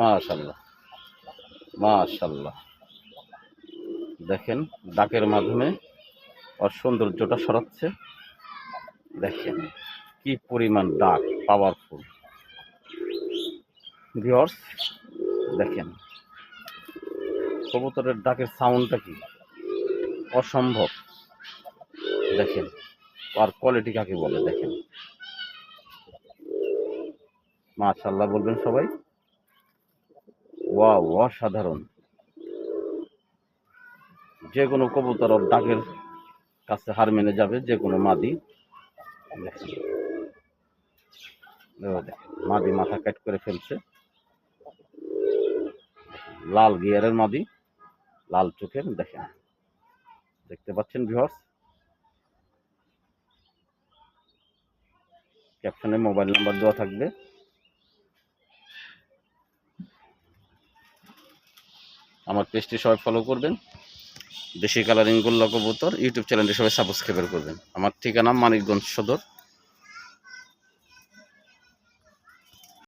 মাশাল্লাহ মাশাল্লাহ দেখেন ডাকের মাধ্যমে ওর সৌন্দর্যটা সরাচ্ছে। দেখেন, কি পরিমাণ ডাক পাওয়ারফুল ভিওর্স দেখেন, কবুতরের ডাকের সাউন্ডটা কি? অসম্ভব। দেখেন আর কোয়ালিটি কাকে বলে? দেখেন। মাশাল্লাহ বলবেন সবাই। ওয়া অসাধারণ। যে কোনো কবুতর ডাকের কাছে হার মেনে যাবে যে কোনো মাদি মাদি মাথা কাট করে ফেলছে। লাল গিয়ারের মাদি, লাল চোখের, দেখেন। দেখতে পাচ্ছেন ভিউয়ার্স ক্যাপশনে মোবাইল নাম্বার দেওয়া থাকবে। আমার পেজটি সবাই ফলো করবেন। দেশি কালারিং গোল্লা কবুতর ইউটিউব চ্যানেলটি সবাই সাবস্ক্রাইব করবেন। আমার ঠিকানা মানিকগঞ্জ সদর।